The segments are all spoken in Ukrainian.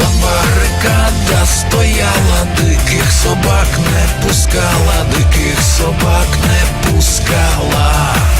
Там барикада стояла, диких собак не пускала, диких собак не пускала.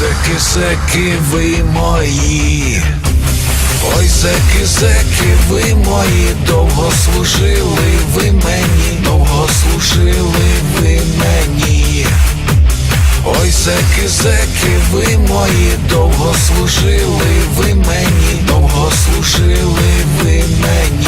Ой, зеки, зеки, ви мої. Ой, зеки, зеки, ви мої, довго служили ви мені, довго служили ви мені. Ой, зеки, зеки, ви мої, довго служили ви мені, довго служили ви мені.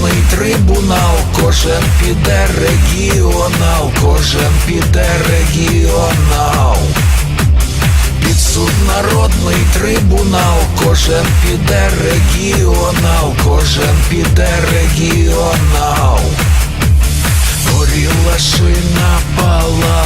Народний трибунал, кожен піде регіонал, кожен піде регіонал. Під суд народний трибунал, кожен піде регіонал, кожен піде регіонал. Горіла шина пала